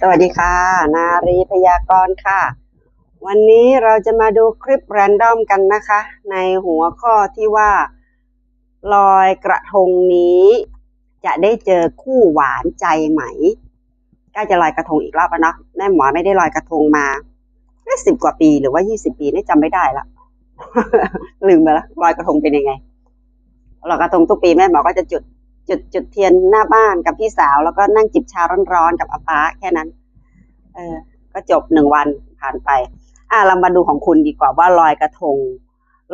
สวัสดีค่ะ นารีพยากรณ์ค่ะ วันนี้เราจะมาดูคลิปแรนดอมกันนะคะ ในหัวข้อที่ว่า ลอยกระทงนี้ จะได้เจอคู่หวานใจไหมใกล้จะลอยกระทงอีกรอบแล้วเนาะแม่หมอไม่ได้ลอยกระทงมาสิบกว่าปีหรือว่ายี่สิบปีนี่จำไม่ได้ละลืมไปละลอยกระทงเป็นยังไงลอยกระทงทุกปีแม่หมอก็จะจุด จุดจุดเทียนหน้าบ้านกับพี่สาว แล้วก็นั่งจิบชาร้อนๆกับอาป้าแค่นั้น เออ ก็จบหนึ่งวันผ่านไป อะเรามาดูของคุณดีกว่าว่าลอยกระทง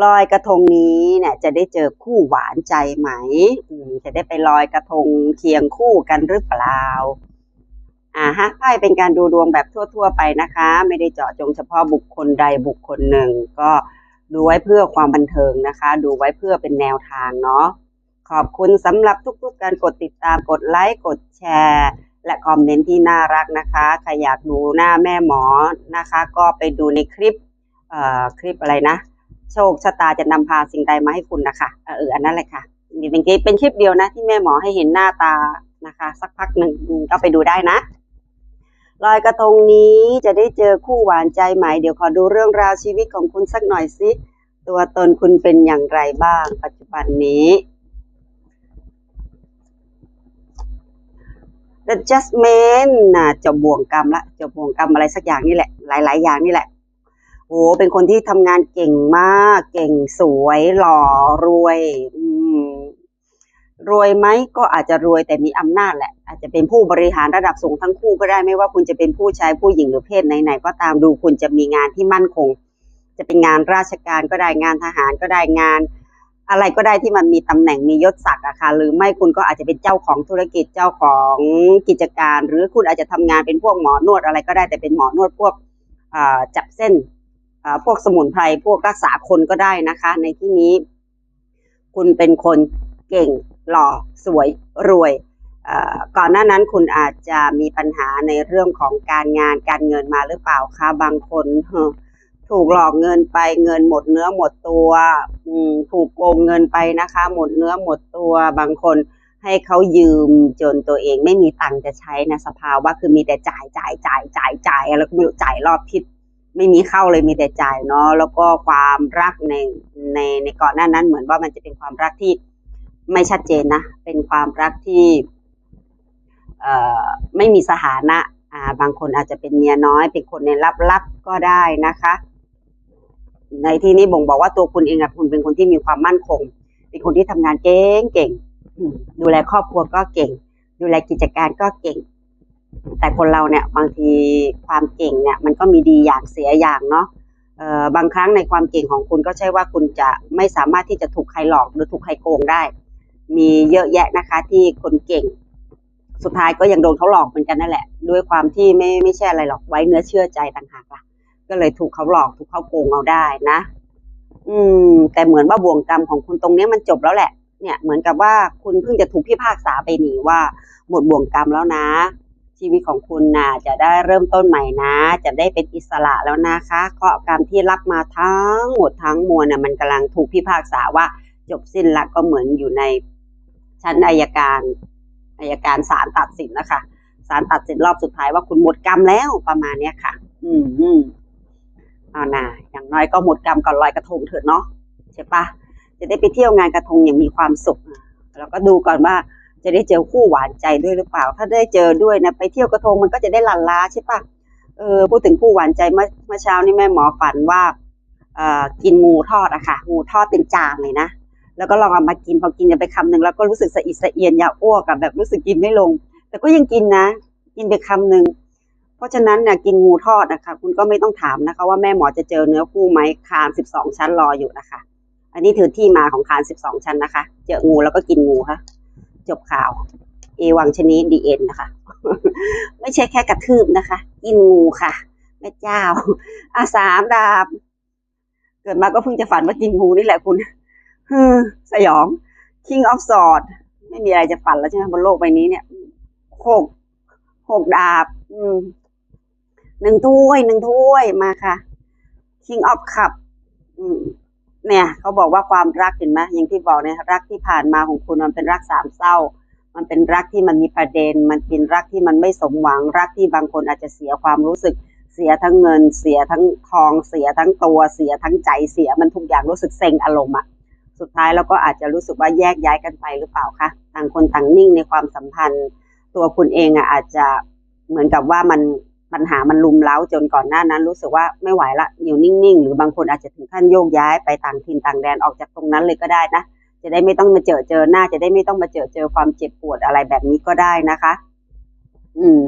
ลอยกระทงนี้เนี่ยจะได้เจอคู่หวานใจไหมอืมจะได้ไปลอยกระทงเคียงคู่กันหรือเปล่าอ่าฮะไพ่เป็นการดูดวงแบบทั่ว ๆ ไปนะคะ ไม่ได้เจาะจงเฉพาะบุคคลใดบุคคลหนึ่ง ก็ดูไว้เพื่อความบันเทิงนะคะ ดูไว้เพื่อเป็นแนวทางเนาะ ขอบคุณสำหรับทุกๆการกดติดตามกดไลค์กดแชร์ และคอมเมนต์ที่น่ารักนะคะใครอยากดูหน้าแม่หมอนะคะ ก็ไปดูในคลิปเอ่อคลิปอะไรนะ โชคชะตาจะนำพาสิ่งใดมาให้คุณนะคะเอออันนั้นแหละค่ะนี่เป็นคลิปเป็นคลิปเดียวนะที่แม่หมอให้เห็นหน้าตานะคะ สักพักหนึ่งก็ไปดูได้นะลอยกระทงนี้จะได้เจอคู่หวานใจไหม่เดี๋ยวขอดูเรื่องราวชีวิตของคุณสักหน่อยสิตัวตนคุณเป็นอย่างไรบ้าง ปัจจุบันนี้ The Judgment น่ะจะบ่วงกรรมละจะบ่วงกรรมอะไรสักอย่างนี่แหละ หลาย ๆ อย่างนี่แหละโอ้เป็นคนที่ทำงานเก่งมาก เก่งสวยหล่อรวยอืมรวยไหมก็อาจจะรวยแต่มีอำนาจแหละ อาจจะเป็นผู้บริหารระดับสูงทั้งคู่ก็ได้ไม่ว่าคุณจะเป็นผู้ชายผู้หญิงหรือเพศไหนๆก็ตามดูคุณจะมีงานที่มั่นคง จะเป็นงานราชการก็ได้งานทหารก็ได้งาน อะไรก็ได้ที่มันมีตำแหน่งมียศศักดิ์อะค่ะหรือไม่คุณก็อาจจะเป็นเจ้าของธุรกิจเจ้าของกิจการ หรือคุณอาจจะทำงานเป็นพวกหมอนวดอะไรก็ได้แต่เป็นหมอนวดพวกจับเส้นพวกสมุนไพรพวกรักษาคนก็ได้นะคะ ในที่นี้ คุณเป็นคนเก่งหล่อสวยรวยก่อนหน้านั้นคุณอาจจะมีปัญหาในเรื่องของการงานการเงินมาหรือเปล่าคะบางคนเถูกหลอกเงินไปเงินหมดเนื้อหมดตัว อืมถูกโกงเงินไปนะคะ หมดเนื้อหมดตัวบางคนให้เขายืมจนตัวเองไม่มีตังค์จะใช้นะสภาวะคือมีแต่จ่ายจ่ายจ่ายจ่ายจ่ายแล้วก็ไม่รู้จ่ายรอบทิศไม่มีเข้าเลยมีแต่จ่ายเนาะแล้วก็ความรักในในในก่อนหน้านั้น เหมือนว่ามันจะเป็นความรักที่ไม่ชัดเจนนะ เป็นความรักที่เอ่อไม่มีสถานะอ่าบางคนอาจจะเป็นเมียน้อย เป็นคนในลับๆก็ได้นะคะ ในที่นี้บ่งบอกว่าตัวคุณเองอะคุณเป็นคนที่มีความมั่นคง เป็นคนที่ทำงานเก่งเก่งดูแลครอบครัวก็เก่ง ดูแลกิจการก็เก่ง แต่คนเราเนี่ยบางทีความเก่งเนี่ย มันก็มีดีอย่างเสียอย่างเนาะเอ่อบางครั้งในความเก่งของคุณก็ใช่ว่าคุณจะไม่สามารถที่จะถูกใครหลอกหรือถูกใครโกงได้ มีเยอะแยะนะคะ ที่คนเก่ง สุดท้ายก็ยังโดนเขาหลอกเหมือนกันนั่นแหละ ด้วยความที่ไม่ไม่ใช่อะไรหรอกไว้เนื้อเชื่อใจต่างหากล่ะ ก็เลยถูกเขาหลอกถูกเขาโกงเอาได้นะ อืม แต่เหมือนว่าบ่วงกรรมของคุณตรงเนี้ยมันจบแล้วแหละ เนี่ยเหมือนกับว่าคุณเพิ่งจะถูกพิพากษาไปหนีว่าหมดบ่วงกรรมแล้วนะ ชีวิตของคุณน่ะจะได้เริ่มต้นใหม่นะ จะได้เป็นอิสระแล้วนะคะเคราะกรรมที่รับมาทั้งหมดทั้งมวลน่ะมันกำลังถูกพิพากษาว่าจบสิ้นละก็เหมือนอยู่ในชั้นอายการอายการศาลตัดสินนะคะศาลตัดสินรอบสุดท้ายว่าคุณหมดกรรมแล้วประมาณเนี้ยค่ะ อืมอืม เอานะอย่างน้อยก็หมดกรรมก่อนลอยกระทงเถอะเนาะใช่ปะจะได้ไปเที่ยวงานกระทงอย่างมีความสุขอะแล้วก็ดูก่อนว่าจะได้เจอคู่หวานใจด้วยหรือเปล่า ถ้าได้เจอด้วยนะไปเที่ยวกระทงมันก็จะได้ลันลาใช่ปะเออพูดถึงคู่หวานใจเมื่อเมื่อเช้านี่แม่หมอฝันว่าเอ่อกินงูทอดอะค่ะงูทอดเป็นจานเลยนะแล้วก็ลองเอามากินพอกินกันไปคำหนึ่งแล้วก็รู้สึกสะอิดสะเอียนอยากอ้วกกับแบบรู้สึกกินไม่ลง แต่ก็ยังกินนะ กินไปคำหนึ่ง ราะฉะนั้นเนี่ยกินงูทอดนะคะคุณก็ไม่ต้องถามนะคะ ว่าแม่หมอจะเจอเนื้อคู่ไหมคานสิบสองชั้นรออยู่นะคะ อันนี้ถือที่มาของคานสิบสองชั้นนะคะ เจองูแล้วก็กินงูค่ะ จบข่าว เอวังชนิดดีเอ็นนะคะ ไม่ใช่แค่กระทืบนะคะ กินงูค่ะแม่เจ้าอาสามดาบ เกิดมาก็เพิ่งจะฝันว่ากินงูนี่แหละคุณฮือสยอง King of Sword ไม่มีอะไรจะฝันแล้วใช่ไหมบนโลกใบนี้เนี่ยหกหกดาบ อืม หนึ่งถ้วยหนึ่งถ้วยมาค่ะ King of Cup เนี่ยเขาบอกว่าความรักเห็นไหมอย่างที่บอกเนี่ยรักที่ผ่านมาของคุณมันเป็นรักสามเศร้า มันเป็นรักที่มันมีประเด็น มันเป็นรักที่มันไม่สมหวัง รักที่บางคนอาจจะเสียความรู้สึก เสียทั้งเงิน เสียทั้งทอง เสียทั้งตัว เสียทั้งใจ เสียมันทุกอย่างรู้สึกเซ็งอารมณ์อะสุดท้ายแล้วก็อาจจะรู้สึกว่าแยกย้ายกันไปหรือเปล่าคะ ต่างคนต่างนิ่งในความสัมพันธ์ ตัวคุณเองอะอาจจะเหมือนกับว่ามัน ปัญหามันลุมเล้าจนก่อนหน้านั้น รู้สึกว่าไม่ไหวละอยู่นิ่งๆ หรือบางคนอาจจะถึงขั้นโยกย้ายไปต่างถิ่นต่างแดนออกจากตรงนั้นเลยก็ได้นะ จะได้ไม่ต้องมาเจอเจอหน้า จะได้ไม่ต้องมาเจอเจอความเจ็บปวดอะไรแบบนี้ก็ได้นะคะ อืม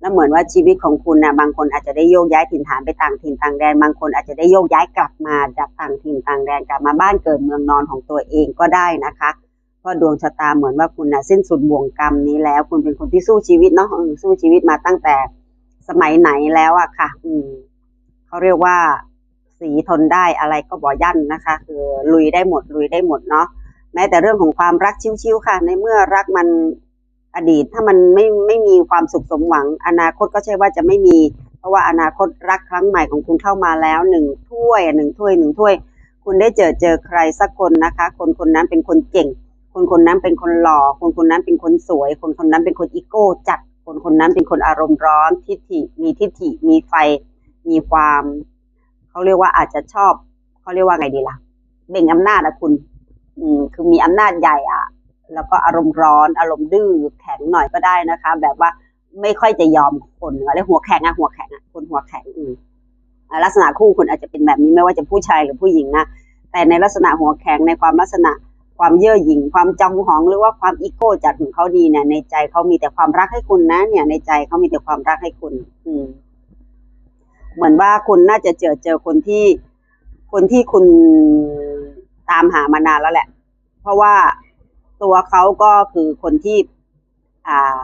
แล้วเหมือนว่าชีวิตของคุณนะบางคนอาจจะได้โยกย้ายถิ่นฐานไปต่างถิ่นต่างแดน บางคนอาจจะได้โยกย้ายกลับมาจากต่างถิ่นต่างแดนกลับมาบ้านเกิดเมืองนอนของตัวเองก็ได้นะคะเพราะดวงชะตาเหมือนว่าคุณนะสิ้นสุดบ่วงกรรมนี้แล้ว คุณเป็นคนที่สู้ชีวิตเนาะสู้ชีวิตมาตั้งแต่ สมัยไหนแล้วอะค่ะ อืมเขาเรียกว่าสีทนได้อะไรก็บ่ยั่นนะคะ คือลุยได้หมดลุยได้หมดเนาะแม้แต่เรื่องของความรักชิวๆค่ะ ในเมื่อรักมันอดีตถ้ามันไม่ไม่มีความสุขสมหวัง อนาคตก็ใช่ว่าจะไม่มี เพราะว่าอนาคตรักครั้งใหม่ของคุณเข้ามาแล้วหนึ่งถ้วยหนึ่งถ้วยหนึ่งถ้วย คุณได้เจอเจอใครสักคนนะคะ คนคนนั้นเป็นคนเก่ง คนคนนั้นเป็นคนหล่อคนคนนั้นเป็นคนสวย คนคนนั้นเป็นคนอีโก้จัด คนคนนั้นเป็นคนอารมณ์ร้อนทิฐิมีทิฐิมีไฟ มีความเขาเรียกว่าอาจจะชอบเขาเรียกว่าไงดีล่ะเบ่งอำนาจอะคุณ อืม คือมีอำนาจใหญ่อะแล้วก็อารมณ์ร้อน อารมณ์ดื้อแข็งหน่อยก็ได้นะคะ แบบว่าไม่ค่อยจะยอมคนอะไรหัวแข็งอะหัวแข็งอะคนหัวแข็งอืมอ่าลักษณะคู่คุณอาจจะเป็นแบบนี้ไม่ว่าจะผู้ชายหรือผู้หญิงนะแต่ในลักษณะหัวแข็งในความลักษณะ ความเย่อหยิ่งความจองหองหรือว่าความอีโก้จัดของเขาดีเนี่ยในใจเขามีแต่ความรักให้คุณนะ เนี่ย ในใจเขามีแต่ความรักให้คุณ อืม เหมือนว่าคุณน่าจะเจอเจอคนที่คนที่คุณตามหามานานแล้วแหละ เพราะว่าตัวเขาก็คือคนที่อ่า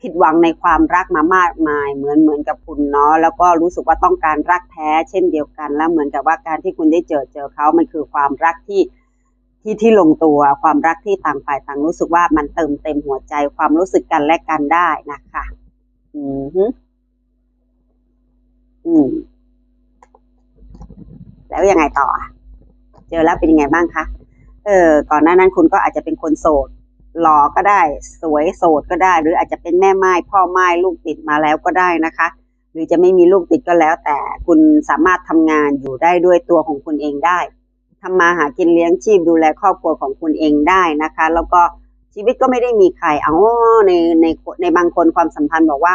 ผิดหวังในความรักมามากมาย เหมือนเหมือนกับคุณเนาะแล้วก็รู้สึกว่าต้องการรักแท้ เช่นเดียวกัน แล้วเหมือนกับว่าการที่คุณได้เจอเจอเขามันคือความรักที่ ที่ที่ลงตัวความรักที่ต่างฝ่ายต่างรู้สึกว่ามันเติมเต็มหัวใจความรู้สึกกันและกันได้นะคะอืมฮึอืม แล้วยังไงต่อ เจอแล้วเป็นยังไงบ้างคะเออก่อนหน้านั้นคุณก็อาจจะเป็นคนโสดหล่อก็ได้ สวยโสดก็ได้ หรืออาจจะเป็นแม่ไม้พ่อไม้ลูกติดมาแล้วก็ได้นะคะ หรือจะไม่มีลูกติดก็แล้ว แต่คุณสามารถทำงานอยู่ได้ด้วยตัวของคุณเองได้ ทำมาหากินเลี้ยงชีพดูแลครอบครัวของคุณเองได้นะคะ แล้วก็ชีวิตก็ไม่ได้มีใครอ๋อในในในบางคนความสัมพันธ์บอกว่า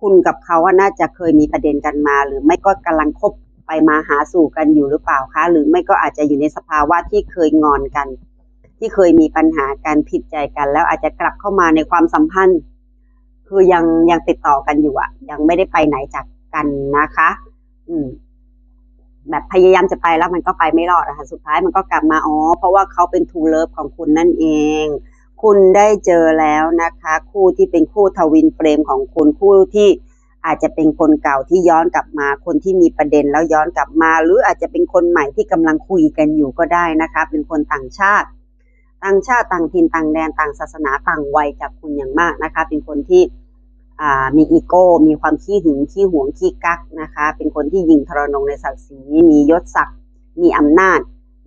คุณกับเขาน่าจะเคยมีประเด็นกันมา หรือไม่ก็กำลังคบไปมาหาสู่กันอยู่หรือเปล่าคะ หรือไม่ก็อาจจะอยู่ในสภาวะที่เคยงอนกัน ที่เคยมีปัญหาการผิดใจกัน แล้วอาจจะกลับเข้ามาในความสัมพันธ์ คือยังยังติดต่อกันอยู่อะยังไม่ได้ไปไหนจากกันนะคะ อืม แบบพยายามจะไปแล้วมันก็ไปไม่รอดนะคะสุดท้ายมันก็กลับมาอ๋อเพราะว่าเขาเป็นทูเลิฟของคุณนั่นเอง คุณได้เจอแล้วนะคะ คู่ที่เป็นคู่ทวินเฟรมของคุณคู่ที่อาจจะเป็นคนเก่าที่ย้อนกลับมา คนที่มีประเด็นแล้วย้อนกลับมา หรืออาจจะเป็นคนใหม่ที่กำลังคุยกันอยู่ก็ได้นะคะ เป็นคนต่างชาติ ต่างชาติต่างถิ่นต่างแดนต่างศาสนาต่างวัยจากคุณอย่างมากนะคะ เป็นคนที่ มีอีโก้ มีความขี้หึงขี้หวงขี้กักนะคะ เป็นคนที่ยิงทรนงในศักดิ์ศรี มียศศักดิ์ มีอำนาจ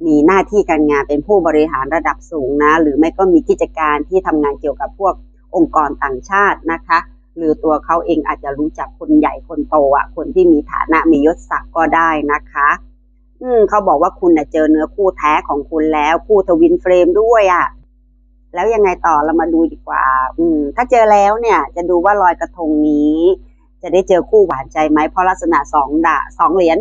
มีหน้าที่การงานเป็นผู้บริหารระดับสูงนะ หรือไม่ก็มีกิจการที่ทำงานเกี่ยวกับพวกองค์กรต่างชาตินะคะ หรือตัวเขาเองอาจจะรู้จักคนใหญ่คนโตอะ คนที่มีฐานะมียศศักดิ์ก็ได้นะคะ อืมเขาบอกว่าคุณเเจอเนื้อคู่แท้ของคุณแล้วคู่ทวินเฟรมด้วยอะ แล้วยังไงต่อเรามาดูดีกว่า อืม ถ้าเจอแล้วเนี่ย จะดูว่าลอยกระทงนี้ จะได้เจอคู่หวานใจไหมเพราะลักษณะสองดาสองเหรียญ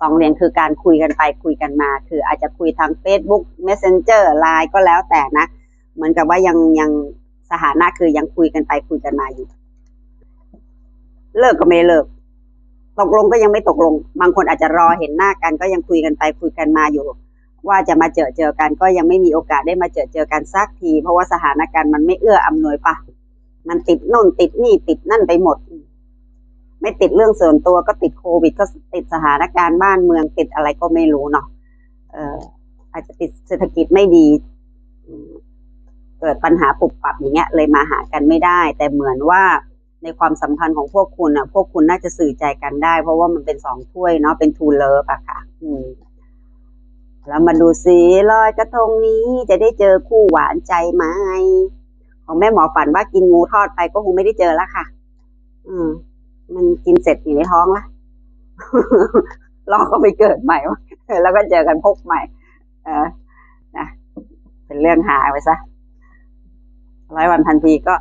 สองเหรียญคือการคุยกันไปคุยกันมา คืออาจจะคุยทาง Facebook Messenger ไลน์ก็แล้วแต่นะ เหมือนกับว่ายังยังสถานะคือยังคุยกันไปคุยกันมาอยู่ เลิกก็ไม่เลิก ตกลงก็ยังไม่ตกลง บางคนอาจจะรอเห็นหน้ากันก็ยังคุยกันไปคุยกันมาอยู่ ว่าจะมาเจอเจอกันก็ยังไม่มีโอกาสได้มาเจอเจอกันสักที เพราะว่าสถานการณ์มันไม่เอื้ออำนวยปะมันติดโน่นติดนี่ติดนั่นไปหมด ไม่ติดเรื่องส่วนตัวก็ติดโควิด ก็ติดสถานการณ์บ้านเมืองติดอะไรก็ไม่รู้เนาะเอออาจจะติดเศรษฐกิจไม่ดีเกิดปัญหาปุบปับอย่างเงี้ย เลยมาหากันไม่ได้ แต่เหมือนว่าในความสัมพันธ์ของพวกคุณอะ พวกคุณน่าจะสื่อใจกันได้ เพราะว่ามันเป็นสองถ้วยเนาะเป็นทูเลิฟอะค่ะ อืม แล้วมาดูสิลอยกระทงนี้จะได้เจอคู่หวานใจไหมของแม่หมอฝันว่ากินงูทอดไปก็คงไม่ได้เจอแล้วค่ะ อืม มันกินเสร็จอยู่ในท้องละรอก็ไปเกิดใหม่วแล้วก็เจอกันพบใหม่ เออนะเป็นเรื่องหาไปซะร้อยวันพันปีก็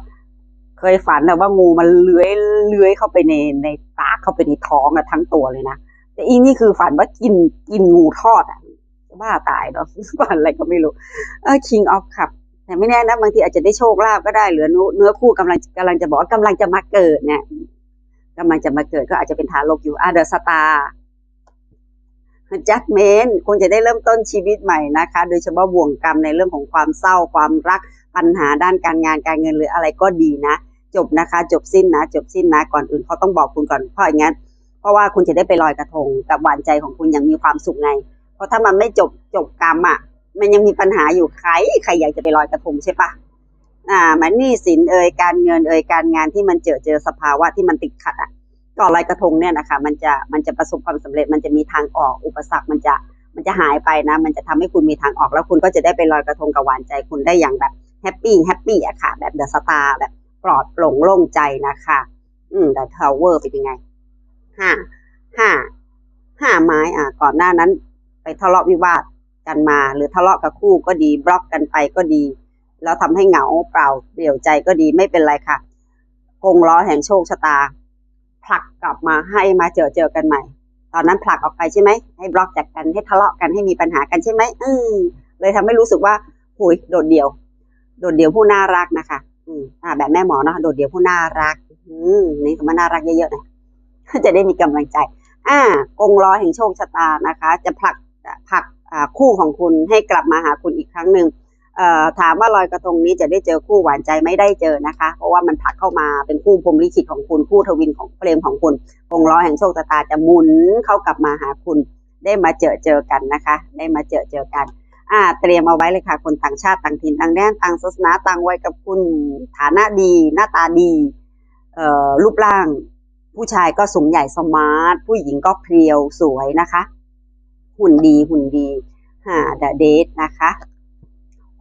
เคยฝันแต่ว่างูมันเลื้อยเลื้อยเข้าไปในในปาเข้าไปในท้องอะทั้งตัวเลยนะแต่อีนี่คือฝันว่ากินกินงูทอดอะ บ้าตายเนาะฝันอะไรก็ไม่รู้เออ king of cup แต่ไม่แน่นะบางทีอาจจะได้โชคลาภก็ได้หรือเนื้อเนื้อคู่กำลังกำลังจะบอกว่ากำลังจะมาเกิดเนี่ยกำลังจะมาเกิดก็อาจจะเป็นทารกอยู่อะเดอะสตาร์จัดเมนคุณจะได้เริ่มต้นชีวิตใหม่นะคะ โดยเฉพาะบ่วงกรรมในเรื่องของความเศร้าความรักปัญหาด้านการงานการเงินหรืออะไรก็ดีนะ จบนะคะ จบสิ้นนะ จบสิ้นนะ ก่อนอื่นเขาต้องบอกคุณก่อนเพราะอย่างนั้นเพราะว่าคุณจะได้ไปลอยกระทงกับหวานใจของคุณอย่างมีความสุขไง เพราะถ้ามันไม่จบจบกรรมอะ มันยังมีปัญหาอยู่ใครใครอยากจะไปลอยกระทงใช่ปะอ่ามันหนี้สินเอ่ยการเงินเอ่ยการงานที่มันเจอเจอสภาวะที่มันติดขัดอะก่อนลอยกระทงเนี่ยนะคะมันจะมันจะประสบความสำเร็จมันจะมีทางออกอุปสรรคมันจะมันจะหายไปนะ มันจะทำให้คุณมีทางออกแล้วคุณก็จะได้ไปลอยกระทงกับหวานใจคุณได้อย่างแบบแฮปปี้แฮปปี้อะค่ะ แบบเดอะสตาร์แบบปลอดโปร่งโล่งใจนะคะ อืมแต่ทาวเวอร์เป็นยังไงห้าห้าห้าไม้อะก่อนหน้านั้น ไปทะเลาะวิวาทกันมา หรือทะเลาะกับคู่ก็ดีบล็อกกันไปก็ดี แล้วทำให้เหงาเปล่าเปลี่ยวใจก็ดีไม่เป็นไรค่ะกงล้อแห่งโชคชะตา ผลักกลับมาให้มาเจอเจอกันใหม่ ตอนนั้นผลักออกไปใช่ไหมให้บล็อกจากกันให้ทะเลาะกันให้มีปัญหากันใช่ไหมอืมเลยทำให้รู้สึกว่าหุยโดดเดี่ยว โดดเดี่ยวผู้น่ารักนะคะ อืมอ่าแบบแม่หมอเนาะโดดเดี่ยวผู้น่ารัก อืมนี่คำว่าน่ารักเยอะๆน่อยจะได้มีกำลังใจ อ่ากงล้อแห่งโชคชะตานะคะ จะผลัก ผักคู่ของคุณให้กลับมาหาคุณอีกครั้งหนึ่งถามว่าลอยกระทงนี้จะได้เจอคู่หวานใจไม่ได้เจอนะคะ เพราะว่ามันผักเข้ามาเป็นคู่พรมลิขิตของคุณคู่ทวินของเฟรมของคุณกงล้อแห่งโชคชะตาจะหมุนเข้ากลับมาหาคุณ ได้มาเจอเจอกันนะคะ ได้มาเจอเจอกันอ่าเตรียมเอาไว้เลยค่ะ คนต่างชาติต่างถิ่นต่างแดนต่างศาสนาต่างวัยกับคุณฐานะดีหน้าตาดีเอ่อรูปร่าง ผู้ชายก็สูงใหญ่สมาร์ทผู้หญิงก็เพรียวสวยนะคะ หุ่นดีหุ่นดีหาดาเดทนะคะ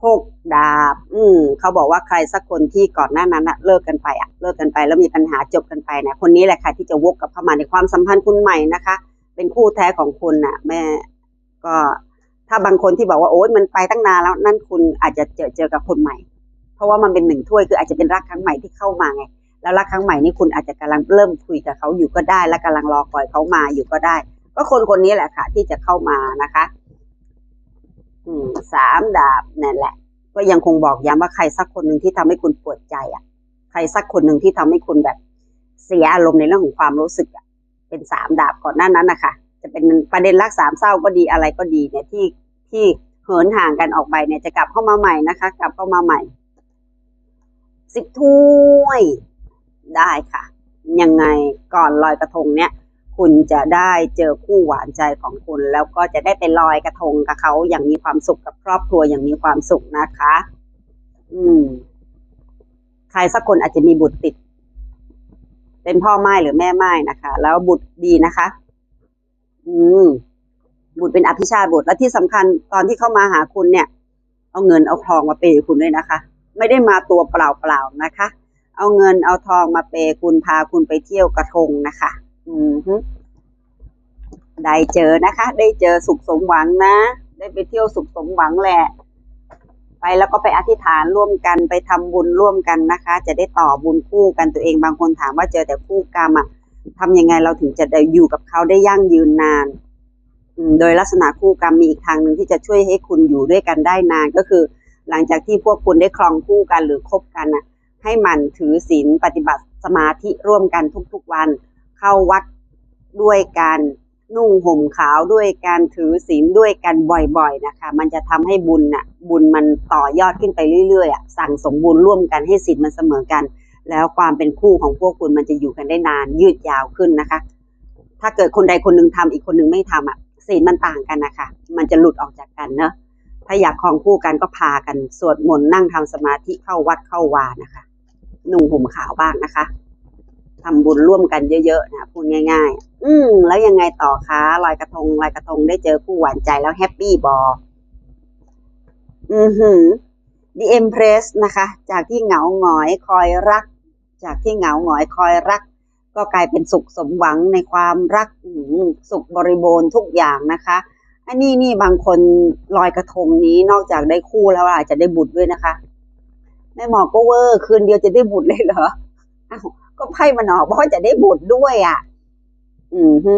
หกดาบ อืมเขาบอกว่าใครสักคนที่ก่อนหน้านั้นอะเลิกกันไปอะเลิกกันไปแล้วมีปัญหาจบกันไปนะคนนี้แหละค่ะที่จะวกกลับเข้ามาในความสัมพันธ์คุณใหม่นะคะ เป็นคู่แท้ของคุณน่ะ แม่ก็ถ้าบางคนที่บอกว่าโอ๊ยมันไปตั้งนานแล้วนั่นคุณอาจจะเจอเจอกับคนใหม่ เพราะว่ามันเป็นหนึ่งถ้วยคืออาจจะเป็นรักครั้งใหม่ที่เข้ามาไงแล้วรักครั้งใหม่นี่คุณอาจจะกำลังเริ่มคุยกับเขาอยู่ก็ได้ และกำลังรอคอยเขามาอยู่ก็ได้ ก็คนคนนี้แหละค่ะ ที่จะเข้ามานะคะ อืมสามดาบนั่นแหละ ก็ยังคงบอกย้ำว่าใครสักคนหนึ่งที่ทำให้คุณปวดใจอะ ใครสักคนหนึ่งที่ทำให้คุณแบบเสียอารมณ์ในเรื่องของความรู้สึกอะ เป็นสามดาบก่อนหน้านั้นนะคะจะเป็นประเด็นรักสามเศร้าก็ดีอะไรก็ดีเนี่ยที่ที่เหินห่างกันออกไปเนี่ยจะกลับเข้ามาใหม่นะคะ กลับเข้ามาใหม่สิบถ้วยได้ค่ะ ยังไงก่อนลอยกระทงเนี่ย คุณจะได้เจอคู่หวานใจของคุณ แล้วก็จะได้ไปลอยกระทงกับเขาอย่างมีความสุขกับครอบครัวอย่างมีความสุขนะคะ อืม ใครสักคนอาจจะมีบุตรติด เป็นพ่อไม้หรือแม่ไม้นะคะ แล้วบุตรดีนะคะ อืม บุตรเป็นอภิชาติบุตรและที่สำคัญตอนที่เข้ามาหาคุณเนี่ย เอาเงินเอาทองมาเปย์คุณด้วยนะคะ ไม่ได้มาตัวเปล่าๆนะคะ เอาเงินเอาทองมาเปย์คุณพาคุณไปเที่ยวกระทงนะคะ อืมได้เจอนะคะ ได้เจอสุขสมหวังนะ ได้ไปเที่ยวสุขสมหวังแหละ ไปแล้วก็ไปอธิษฐานร่วมกันไปทำบุญร่วมกันนะคะ จะได้ต่อบุญคู่กันตัวเองบางคนถามว่าเจอแต่คู่กรรมอะทำยังไงเราถึงจะได้อยู่กับเขาได้ยั่งยืนนานโดยลักษณะคู่กรรมมีอีกทางหนึ่งที่จะช่วยให้คุณอยู่ด้วยกันได้นานก็คือ หลังจากที่พวกคุณได้ครองคู่กันหรือคบกันนะให้มันถือศีลปฏิบัติสมาธิร่วมกันทุกๆวัน เข้าวัดด้วยการนุ่งห่มขาวด้วยการถือศีลด้วยกันบ่อยๆนะคะ มันจะทำให้บุญน่ะบุญมันต่อยอดขึ้นไปเรื่อยๆอะสั่งสมบุญร่วมกันให้ศีลมันเสมอกัน แล้วความเป็นคู่ของพวกคุณมันจะอยู่กันได้นานยืดยาวขึ้นนะคะ ถ้าเกิดคนใดคนหนึ่งทำอีกคนหนึ่งไม่ทำอะศีลมันต่างกันนะคะ มันจะหลุดออกจากกันเนอะถ้าอยากครองคู่กันก็พากันสวดมนต์นั่งทำสมาธิเข้าวัดเข้าวานะคะ นุ่งห่มขาวบ้างนะคะ ทำบุญร่วมกันเยอะๆนะพูดง่าย ๆ อืมแล้วยังไงต่อคะลอยกระทงลอยกระทงได้เจอคู่หวานใจแล้วแฮปปี้บออือหือ The Empress นะคะ จากที่เหงาหงอยคอยรัก จากที่เหงาหงอยคอยรัก ก็กลายเป็นสุขสมหวังในความรักอืมสุขบริบูรณ์ทุกอย่างนะคะ อันนี้นี่บางคนลอยกระทงนี้นอกจากได้คู่แล้วอาจจะได้บุตรด้วยนะคะแม่หมอก็เวอร์คืนเดียวจะได้บุตรเลยเหรออ้าว ก็ไพ่มันออกบอกว่าจะได้บุตรด้วยอะ อืมฮึ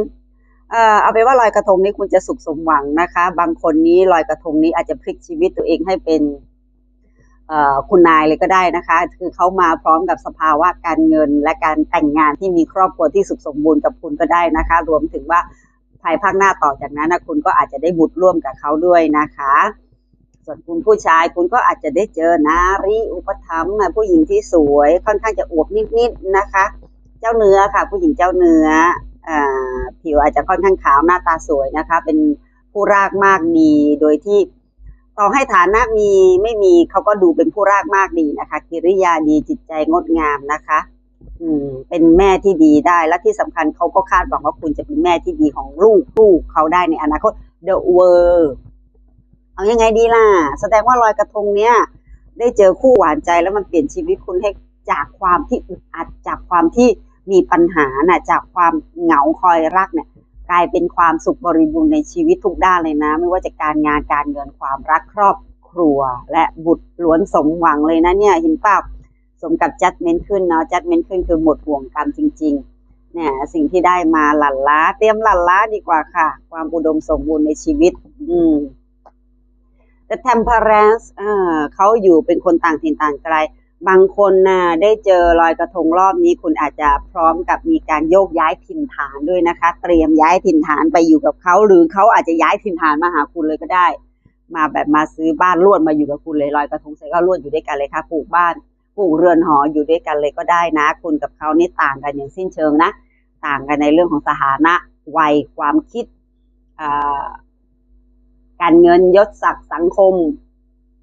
เอ่อเอาไปนว่าลอยกระทงนี้คุณจะสุขสมหวังนะคะ บางคนนี้ลอยกระทงนี้อาจจะพลิกชีวิตตัวเองให้เป็นเอ่อคุณนายเลยก็ได้นะคะ คือเขามาพร้อมกับสภาวะการเงิน และการแต่งงานที่มีครอบครัวที่สุขสมบูรณ์กับคุณก็ได้นะคะ รวมถึงว่าภายภาคหน้าต่อจากนั้นนะคุณก็อาจจะได้บุตรร่วมกับเขาด้วยนะคะ ส่วนคุณผู้ชายคุณก็อาจจะได้เจอนารีอุปถัมภ์นะผู้หญิงที่สวยค่อนข้างจะอวบนิดๆนะคะ เจ้าเนื้อค่ะ ผู้หญิงเจ้าเนื้ออผิวอาจจะค่อนข้างขาวหน้าตาสวยนะคะ เป็นผู้รากมากดีโดยที่ต่อให้ฐานะมีไม่มีเขาก็ดูเป็นผู้รากมากดีนะคะกิริยาดีจิตใจงดงามนะคะ อืม เป็นแม่ที่ดีได้และที่สำคัญเขาก็คาดหวังว่าคุณจะเป็นแม่ที่ดีของลูกลูกเขาได้ในอนาคต The World เอายังไงดีล่ะ แสดงว่าลอยกระทงเนี้ยได้เจอคู่หวานใจแล้วมันเปลี่ยนชีวิตคุณให้จากความที่อึดอัดจากความที่มีปัญหาน่ะจากความเหงาคอยรักเนี่ยกลายเป็นความสุขบริบูรณ์ในชีวิตทุกด้านเลยนะ ไม่ว่าจะการงานการเงินความรักครอบครัว และบุตรล้วนสมหวังเลยนะเนี่ยเห็นป่าสมกับจัดเมนขึ้นเนาะจัดเมนขึ้นคือหมดห่วงกรรมจริงๆเนี่ยสิ่งที่ได้มาหลั่นล้า เตรียมหลั่นล้าดีกว่าค่ะ ความอุดมสมบูรณ์ในชีวิต อืม The Temperance เขาอยู่เป็นคนต่างถิ่นต่างไกล บางคนน่ะได้เจอลอยกระทงรอบนี้ คุณอาจจะพร้อมกับมีการโยกย้ายถิ่นฐานด้วยนะคะ เตรียมย้ายถิ่นฐานไปอยู่กับเขา หรือเขาอาจจะย้ายถิ่นฐานมาหาคุณเลยก็ได้ มาแบบมาซื้อบ้านลวดมาอยู่กับคุณเลยลอยกระทงเสร็จก็ลวดอยู่ด้วยกันเลยค่ะปลูกบ้านปลูกเรือนหออยู่ด้วยกันเลยก็ได้นะ คุณกับเขานี่ต่างกันอย่างสิ้นเชิงนะ ต่างกันในเรื่องของสถานะวัยความคิดอ่า การเงินยศศักดิ์สังคม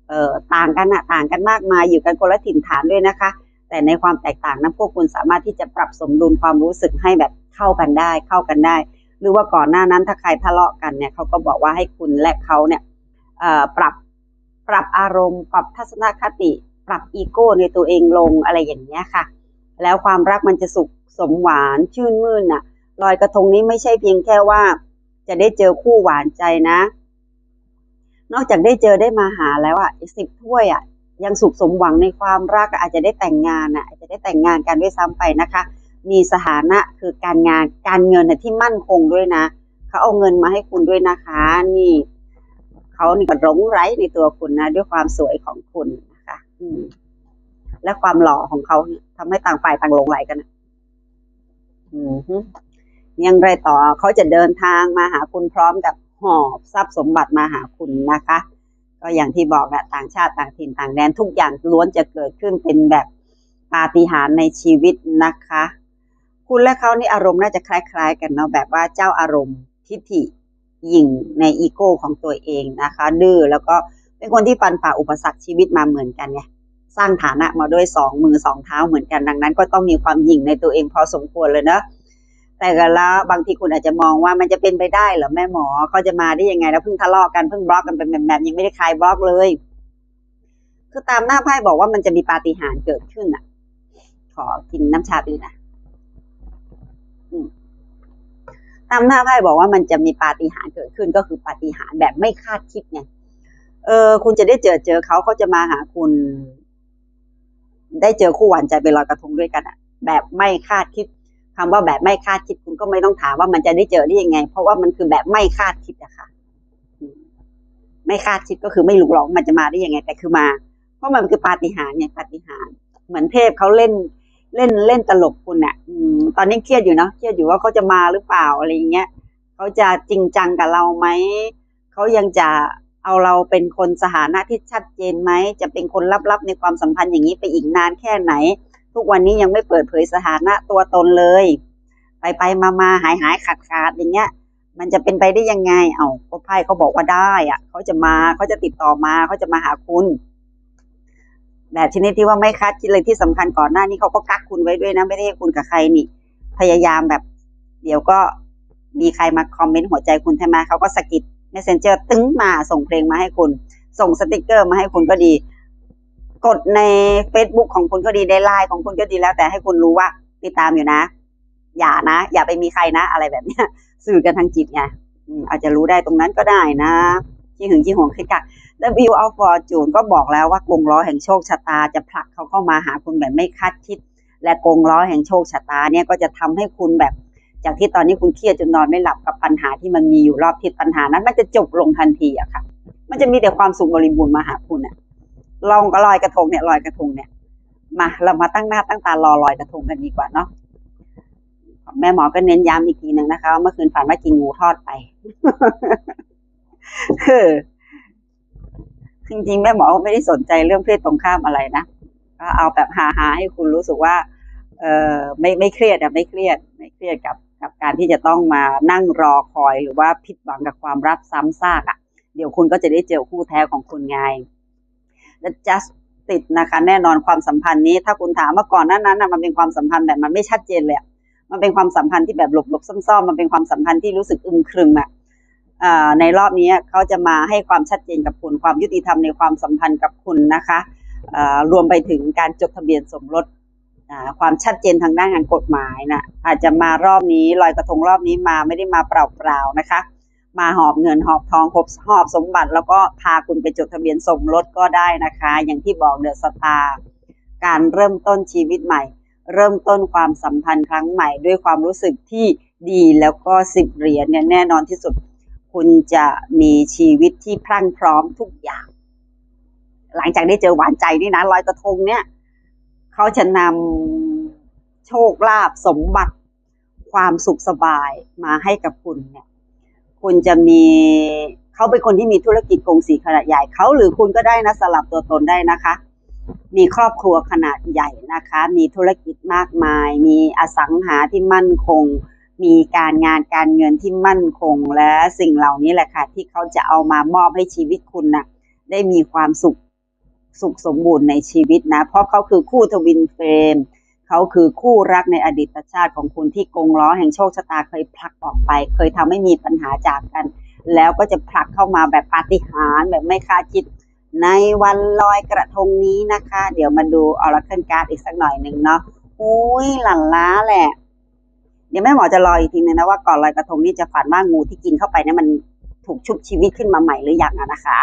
เอ่อต่างกันอะต่างกันมากมายอยู่กันคนละถิ่นฐานด้วยนะคะ แต่ในความแตกต่างนั้นพวกคุณสามารถที่จะปรับสมดุลความรู้สึกให้แบบเข้ากันได้ เข้ากันได้ หรือว่าก่อนหน้านั้นถ้าใครทะเลาะกันเนี่ยเขาก็บอกว่าให้คุณและเขาเนี่ยเอ่อปรับปรับอารมณ์ ปรับทัศนคติ ปรับอีโก้ในตัวเองลงอะไรอย่างเงี้ยค่ะ แล้วความรักมันจะสุขสมหวานชื่นมื่นน่ะลอยกระทงนี้ไม่ใช่เพียงแค่ว่าจะได้เจอคู่หวานใจนะ นอกจากได้เจอได้มาหาแล้วอะสิบถ้วยอะยังสุขสมหวังในความรักอาจจะได้แต่งงานอะอาจจะได้แต่งงานกันด้วยซ้ำไปนะคะ มีสถานะคือการงานการเงินน่ะที่มั่นคงด้วยนะเขาเอาเงินมาให้คุณด้วยนะคะ นี่เขานี่ก็หลงไหลในตัวคุณนะ ด้วยความสวยของคุณนะคะอืมและความหล่อของเขาเนี่ยทำให้ต่างฝ่ายต่างหลงไหลกันนะอืมยังไรต่อเขาจะเดินทางมาหาคุณพร้อมกับ หอบทรัพย์สมบัติมาหาคุณนะคะ ก็อย่างที่บอกแหละต่างชาติต่างถิ่นต่างแดนทุกอย่างล้วนจะเกิดขึ้นเป็นแบบปาฏิหาริย์ในชีวิตนะคะ คุณและเขานี่อารมณ์น่าจะคล้าย ๆ กันเนาะแบบว่าเจ้าอารมณ์ทิฐิหยิ่งในอีโก้ของตัวเองนะคะ ดื้อแล้วก็เป็นคนที่ฟันฝ่าอุปสรรคชีวิตมาเหมือนกันไงสร้างฐานะมาด้วยสองมือสองเท้าเหมือนกันดังนั้น ก็ต้องมีความหยิ่งในตัวเองพอสมควรเลยเนอะ แต่ก็แล้วบางทีคุณอาจจะมองว่ามันจะเป็นไปได้เหรอแม่หมอเขาจะมาได้ยังไง แล้วเพิ่งทะเลาะกันเพิ่งบล็อกกันเป็นแบบยังไม่ได้คลายบล็อกเลย คือตามหน้าไพ่บอกว่ามันจะมีปาฏิหาริย์เกิดขึ้นอะ ขอกินน้ำชาไปนะตามหน้าไพ่บอกว่ามันจะมีปาฏิหาริย์เกิดขึ้นก็คือปาฏิหาริย์แบบไม่คาดคิดไงเออ คุณจะได้เจอเจอเขาเขาจะมาหาคุณ ได้เจอคู่หวานใจไปลอยกระทงด้วยกันอะ แบบไม่คาดคิด คำว่าแบบไม่คาดคิดคุณก็ไม่ต้องถามว่ามันจะได้เจอได้ยังไง เพราะว่ามันคือแบบไม่คาดคิดอะค่ะไม่คาดคิดก็คือไม่รู้หรอกมันจะมาได้ยังไง แต่คือมา เพราะมันคือปาฏิหาริย์ไงปาฏิหาริย์เหมือนเทพเขาเล่นเล่นเล่นตลกคุณอะอืมตอนนี้เครียดอยู่เนาะเครียดอยู่ว่าเขาจะมาหรือเปล่าอะไรอย่างเงี้ยเขาจะจริงจังกับเราไหมเขายังจะเอาเราเป็นคนสถานะที่ชัดเจนไหมจะเป็นคนลับๆในความสัมพันธ์อย่างนี้ไปอีกนานแค่ไหน ทุกวันนี้ยังไม่เปิดเผยสถานะตัวตนเลย ไปไปมามาหายหายขาดขาดอย่างเงี้ย มันจะเป็นไปได้ยังไง เอาก็ไพ่เขาบอกว่าได้อะเขาจะมาเขาจะติดต่อมาเขาจะมาหาคุณแบบชนิดที่ว่าไม่คาดคิดเลยที่สำคัญก่อนหน้านี้เขาก็กักคุณไว้ด้วยนะไม่ได้ให้คุณกับใครนี่ พยายามแบบ เดี๋ยวก็มีใครมาคอมเมนต์หัวใจคุณใช่ไหมเขาก็สกิด messenger ตึ้งมาส่งเพลงมาให้คุณ ส่งสติกเกอร์มาให้คุณก็ดี กดใน Facebook ของคุณก็ดีในไลน์ของคุณก็ดีแล้ว แต่ให้คุณรู้ว่าติดตามอยู่นะ อย่านะ อย่าไปมีใครนะ อะไรแบบเนี้ย สื่อกันทางจิตไงอาจจะรู้ได้ตรงนั้นก็ได้นะขี้หึงขี้หวงขี้กัก W of Fortune ก็บอกแล้วว่ากงล้อแห่งโชคชะตาจะผลักเขาเข้ามาหาคุณแบบไม่คาดคิด และกงล้อแห่งโชคชะตาเนี่ยก็จะทำให้คุณแบบ จากที่ตอนนี้คุณเครียดจนนอนไม่หลับกับปัญหาที่มันมีอยู่รอบทิศปัญหานั้น มันจะจบลงทันทีอะค่ะ มันจะมีแต่ความสุขบริบูรณ์มาหาคุณอะ ลองก็ลอยกระทงเนี่ยลอยกระทงเนี่ยมาเรามาตั้งหน้าตั้งตารอลอยกระทงกันดีกว่าเนาะแม่หมอก็เน้นย้ำอีกทีหนึ่งนะคะเมื่อคืนฝันว่ากินงูทอดไปเออจริงๆแม่หมอไม่ได้สนใจเรื่องเพศตรงข้ามอะไรนะก็เอาแบบฮาๆให้คุณรู้สึกว่า เออไม่ไม่เครียดอะไม่เครียด ไม่เครียดกับกับการที่จะต้องมานั่งรอคอยหรือว่าผิดหวังกับความรักซ้ำซากอะเดี๋ยวคุณก็จะได้เจอคู่แท้ของคุณไง just ติดนะคะแน่นอนความสัมพันธ์นี้ ถ้าคุณถามว่าก่อนหน้านั้นนะมันเป็นความสัมพันธ์แบบมันไม่ชัดเจนเลยมันเป็นความสัมพันธ์ที่แบบหลบๆซ่อนๆมันเป็นความสัมพันธ์ที่รู้สึกอึมครึมอะอ่าในรอบนี้เขาจะมาให้ความชัดเจนกับคุณความยุติธรรมในความสัมพันธ์กับคุณนะคะรวมไปถึงการจดทะเบียนสมรสความชัดเจนทางด้านงานกฎหมายนะอาจจะมารอบนี้ลอยกระทงรอบนี้มาไม่ได้มาเปล่าๆนะคะ มาหอบเงินหอบทองหอบหอบสมบัติ แล้วก็พาคุณไปจดทะเบียนสมรสก็ได้นะคะ อย่างที่บอกเดอะสตาร์การเริ่มต้นชีวิตใหม่ เริ่มต้นความสัมพันธ์ครั้งใหม่ ด้วยความรู้สึกที่ดีแล้วก็สิบเหรียญเนี่ยแน่นอนที่สุด คุณจะมีชีวิตที่พรั่งพร้อมทุกอย่าง หลังจากได้เจอหวานใจนี่นะลอยกระทงเนี่ยเขาจะนำโชคลาภสมบัติความสุขสบายมาให้กับคุณเนี่ย คุณจะมีเขาเป็นคนที่มีธุรกิจกงสีขนาดใหญ่เขาหรือคุณก็ได้นะสลับตัวตนได้นะคะ มีครอบครัวขนาดใหญ่นะคะ มีธุรกิจมากมาย มีอสังหาที่มั่นคง มีการงานการเงินที่มั่นคง และสิ่งเหล่านี้แหละค่ะ ที่เขาจะเอามามอบให้ชีวิตคุณนะได้มีความสุขสุขสมบูรณ์ในชีวิตนะ เพราะเขาคือคู่ทวินเฟรม เขาคือคู่รักในอดีตชาติของคุณที่กงล้อแห่งโชคชะตาเคยผลักออกไป เคยทำให้มีปัญหาจากกัน แล้วก็จะผลักเข้ามาแบบปาฏิหาริย์แบบไม่คาดคิด ในวันลอยกระทงนี้นะคะ เดี๋ยวมาดูออร์เคิลการ์ดอีกสักหน่อยหนึ่งเนาะอุ้ยหลันล้าแหละ เดี๋ยวแม่หมอจะรออีกทีนึงนะว่าก่อนลอยกระทงนี่จะฝันว่างูที่กินเข้าไปเนี่ยมันถูกชุบชีวิตขึ้นมาใหม่หรือยังอะนะคะ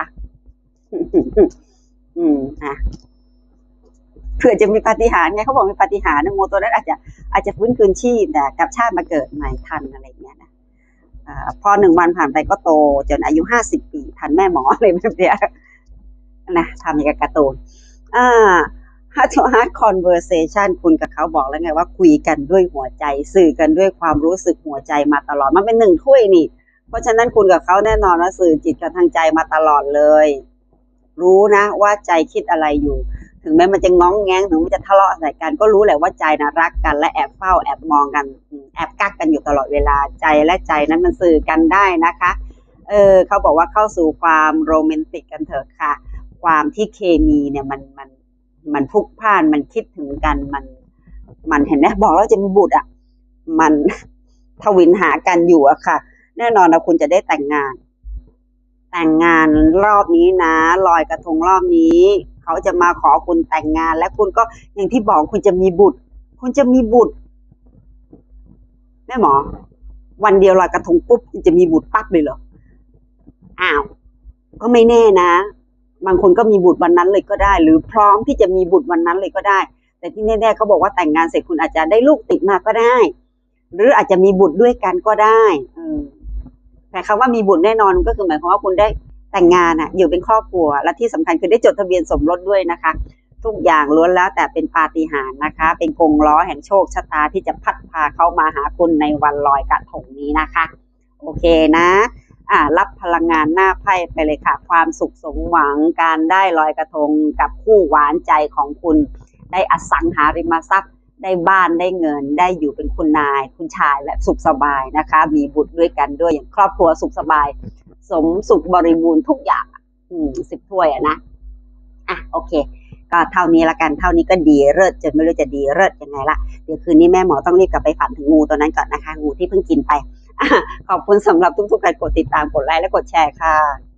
อืมอะ เผื่อจะมีปาฏิหาริย์ไงเขาบอกมีปาฏิหาริย์นะงูตัวนั้นอาจจะอาจจะฟื้นคืนชีพแต่กับชาติมาเกิดใหม่ทันอะไรอย่างเงี้ยนะพอหนึ่งวันผ่านไปก็โต จนอายุห้าสิบปีทันแม่หมออะไรแบบเนี้ยนะทำอย่างกับการ์ตูนอ่า heart to heart conversation คุณกับเขาบอกแล้วไงว่าคุยกันด้วยหัวใจ สื่อกันด้วยความรู้สึกหัวใจมาตลอด มันเป็นหนึ่งถ้วยนี่ เพราะฉะนั้นคุณกับเขาแน่นอนว่าสื่อจิตกันทางใจมาตลอดเลย รู้นะว่าใจคิดอะไรอยู่ ถึงแม้มันจะง้องแง้งถึงมันจะทะเลาะใส่กัน ก็รู้แหละว่าใจนะรักกัน และแอบเฝ้าแอบมองกัน แอบกักกันอยู่ตลอดเวลาใจและใจนั้นมันสื่อกันได้นะคะ เออเขาบอกว่าเข้าสู่ความโรแมนติกกันเถอะค่ะ ความที่เคมีเนี่ยมันมันมันพุกพล่านมันคิดถึงกันมัน มันเห็นไหมบอกแล้วจะมีบุตรอะ มันทวินหากันอยู่อะค่ะ แน่นอนนะคุณจะได้แต่งงาน แต่งงานรอบนี้นะลอยกระทงรอบนี้ เขาจะมาขอคุณแต่งงาน และคุณก็อย่างที่บอกคุณจะมีบุตร คุณจะมีบุตรแม่หมอ วันเดียวลอยกระทงปุ๊บคุณจะมีบุตรปั๊บเลยเหรออ้าวก็ไม่แน่นะ บางคนก็มีบุตรวันนั้นเลยก็ได้ หรือพร้อมที่จะมีบุตรวันนั้นเลยก็ได้ แต่ที่แน่ๆเขาบอกว่าแต่งงานเสร็จคุณอาจจะได้ลูกติดมาก็ได้ หรืออาจจะมีบุตรด้วยกันก็ได้ออแต่คำว่ามีบุตรแน่นอนก็คือหมายความว่าคุณได้ แต่งงานอะอยู่เป็นครอบครัว และที่สำคัญคือได้จดทะเบียนสมรสด้วยนะคะ ทุกอย่างล้วนแล้วแต่เป็นปาฏิหาริย์นะคะ เป็นกงล้อแห่งโชคชะตาที่จะพัดพาเข้ามาหาคุณในวันลอยกระทงนี้นะคะ โอเคนะอ่ารับพลังงานหน้าไพ่ไปเลยค่ะ ความสุขสมหวังการได้ลอยกระทงกับคู่หวานใจของคุณ ได้อสังหาริมทรัพย์ ได้บ้านได้เงิน ได้อยู่เป็นคุณนาย คุณชายและสุขสบายนะคะ มีบุตรด้วยกันด้วยอย่างครอบครัวสุขสบาย สมสุขบริบูรณ์ทุกอย่างอะอืมสิบถ้วยอะนะอะโอเค ก็เท่านี้ละกันเท่านี้ก็ดีเลิศจนไม่รู้จะดีเลิศยังไงละเดี๋ยวคืนนี้แม่หมอต้องรีบกลับไปฝันถึงงูตัวนั้นก่อนนะคะ งูที่เพิ่งกินไปอขอบคุณสำหรับทุกๆการกดติดตามกดไลค์และกดแชร์ค่ะ